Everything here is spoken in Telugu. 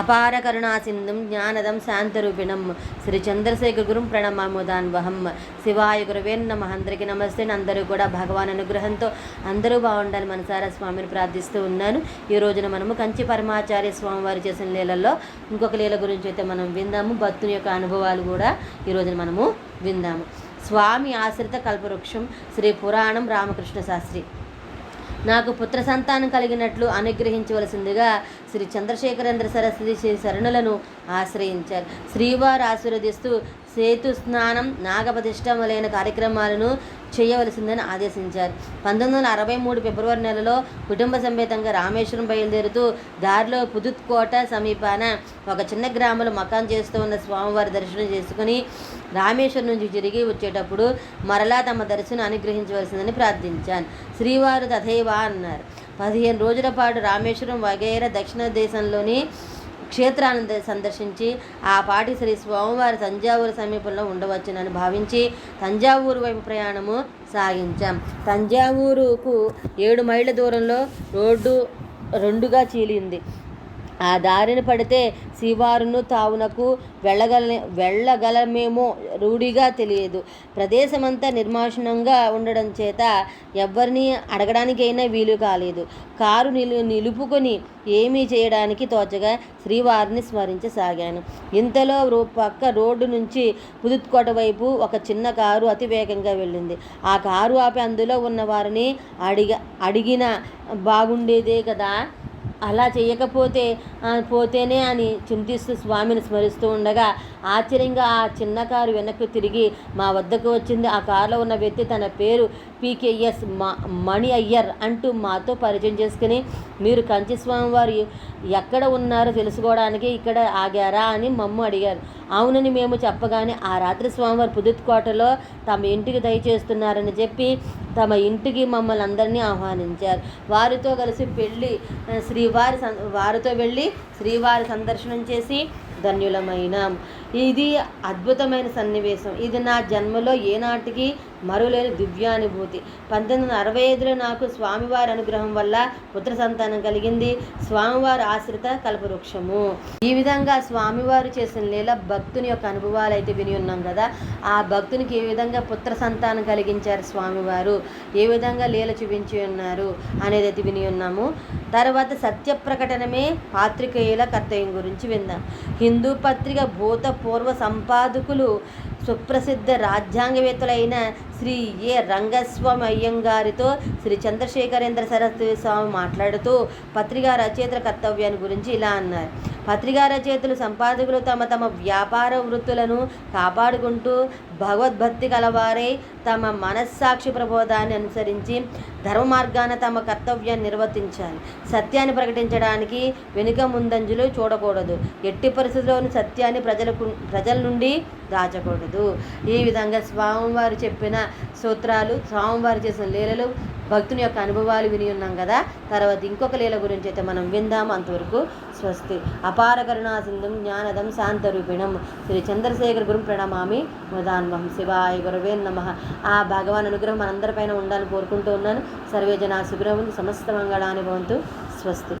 అపార కరుణా సింధుం జ్ఞానదం శాంతరూపిణం. శ్రీ చంద్రశేఖర గురుం ప్రణమాముదాన్వహం శివాయ గురువే నమ. అందరికీ నమస్తే. అందరూ కూడా భగవాన్ అనుగ్రహంతో అందరూ బాగుండాలి మనసారా స్వామిని ప్రార్థిస్తూ ఉన్నాను. ఈ రోజున మనము కంచి పరమాచార్య స్వామివారు చేసిన లీలల్లో ఇంకొక లీల గురించి అయితే మనం విందాము. భక్తుని యొక్క అనుభవాలు కూడా ఈ రోజున మనము విందాము. స్వామి ఆశ్రిత కల్పవృక్షం శ్రీ పురాణం రామకృష్ణ శాస్త్రి. నాకు పుత్ర సంతానం కలిగినట్లు అనుగ్రహించవలసిందిగా శ్రీ చంద్రశేఖరేంద్ర సరస్వతి శ్రీ శరణులను ఆశ్రయించారు. శ్రీవారు ఆశీర్వదిస్తూ సేతు స్నానం నాగప్రతిష్ఠ మొదలైన కార్యక్రమాలను చేయవలసిందని ఆదేశించారు. పంతొమ్మిది వందల అరవై మూడు ఫిబ్రవరి నెలలో కుటుంబ సమేతంగా రామేశ్వరం బయలుదేరుతూ దారిలో పుదుత్కోట సమీపాన ఒక చిన్న గ్రామంలో మకాం చేస్తూ ఉన్న స్వామివారి దర్శనం చేసుకుని రామేశ్వరం నుంచి తిరిగి వచ్చేటప్పుడు మరలా తమ దర్శనం అనుగ్రహించవలసిందని ప్రార్థించాను శ్రీవారు తథైవా అన్నారు. పదిహేను రోజుల పాటు రామేశ్వరం వగైరా దక్షిణ దేశంలోని క్షేత్రాలను సందర్శించి ఆ పాటి శ్రీ స్వామివారి తంజావూరు సమీపంలో ఉండవచ్చునని భావించి తంజావూరు వైపు ప్రయాణము సాగించాం. తంజావూరుకు ఏడు మైళ్ళ దూరంలో రోడ్డు రెండుగా చీలింది. ఆ దారిన పడితే శివారును తావునకు వెళ్ళగల వెళ్ళగలమేమో రూఢిగా తెలియదు. ప్రదేశమంతా నిర్మాషణంగా ఉండడం చేత ఎవ్వరిని అడగడానికైనా వీలు కాలేదు. కారు నిలు నిలుపుకొని ఏమీ చేయడానికి తోచగా శ్రీవారిని స్మరించసాగాను. ఇంతలో పక్క రోడ్డు నుంచి పుదుత్కోట వైపు ఒక చిన్న కారు అతి వేగంగా వెళ్ళింది. ఆ కారు ఆపి అందులో ఉన్న వారిని అడిగ అడిగిన బాగుండేదే కదా? అలా చేయకపోతే పోతేనే అని చింతిస్తూ స్వామిని స్మరిస్తూ ఉండగా ఆశ్చర్యంగా ఆ చిన్న కారు వెనక్కి తిరిగి మా వద్దకు వచ్చింది. ఆ కారులో ఉన్న వ్యక్తి తన పేరు పీకేఎస్ మా మణి అయ్యర్ అంటూ మాతో పరిచయం చేసుకుని మీరు కంచి స్వామి వారు ఎక్కడ ఉన్నారో తెలుసుకోవడానికి ఇక్కడ ఆగారా? అని మమ్మ అడిగారు. అవునని మేము చెప్పగానే ఆ రాత్రి స్వామివారు పుదుత్కోటలో తమ ఇంటికి దయచేస్తున్నారని చెప్పి తమ ఇంటికి మమ్మల్ని అందరినీ ఆహ్వానించారు. వారితో కలిసి పెళ్ళి శ్రీ శ్రీవారి వారితో వెళ్ళి శ్రీవారి సందర్శనం చేసి ధన్యులమైన. ఇది అద్భుతమైన సన్నివేశం. ఇది నా జన్మలో ఏనాటికి మరులేని దివ్యానుభూతి. పంతొమ్మిది వందల అరవై ఐదులో నాకు స్వామివారి అనుగ్రహం వల్ల పుత్ర సంతానం కలిగింది. స్వామివారి ఆశ్రిత కల్పవృక్షము. ఈ విధంగా స్వామివారు చేసిన లీల భక్తుని యొక్క అనుభవాలు అయితే విని ఉన్నాం కదా. ఆ భక్తునికి ఏ విధంగా పుత్ర సంతానం కలిగించారు స్వామివారు? ఏ విధంగా లీల చూపించి ఉన్నారు అనేది అయితే విని ఉన్నాము. తర్వాత సత్య ప్రకటనమే పాత్రికేయుల కర్తవ్యం గురించి విందాం. హిందూ పత్రిక భూతపూర్వ సంపాదకులు సుప్రసిద్ధ రాజ్యాంగవేత్తలైన శ్రీ ఏ. రంగస్వామి అయ్యంగారితో శ్రీ చంద్రశేఖరేంద్ర సరస్వతి స్వామి మాట్లాడుతూ పత్రికా రచయితల కర్తవ్యాన్ని గురించి ఇలా అన్నారు. పత్రికా రచయితలు సంపాదకులు తమ తమ వ్యాపార వృత్తులను కాపాడుకుంటూ భగవద్భక్తి కలవారై తమ మనస్సాక్షి ప్రబోధాన్ని అనుసరించి ధర్మ మార్గాన తమ కర్తవ్యాన్ని నిర్వర్తించాలి. సత్యాన్ని ప్రకటించడానికి వెనుక ముందంజలు చూడకూడదు. ఎట్టి పరిస్థితుల్లోనూ సత్యాన్ని ప్రజలకు ప్రజల నుండి దాచకూడదు. ఈ విధంగా స్వామివారు చెప్పిన సూత్రాలు స్వామివారు చేసిన లీలలు భక్తుని యొక్క అనుభవాలు విని ఉన్నాం కదా? తర్వాత ఇంకొక లీల గురించి అయితే మనం విందాం. అంతవరకు స్వస్తి. అపార కరుణా సింధుం జ్ఞానదం శాంతరూపిణం. శ్రీ చంద్రశేఖర గురు ప్రణమామి ముదాన్వహం శివాయ గురవే నమ. ఆ భగవాన్ అనుగ్రహం మనందరిపైన ఉండాలని కోరుకుంటూ ఉన్నాను. సర్వేజన శుభ్రం సమస్త మంగళాన్ని భవంతు స్వస్తి.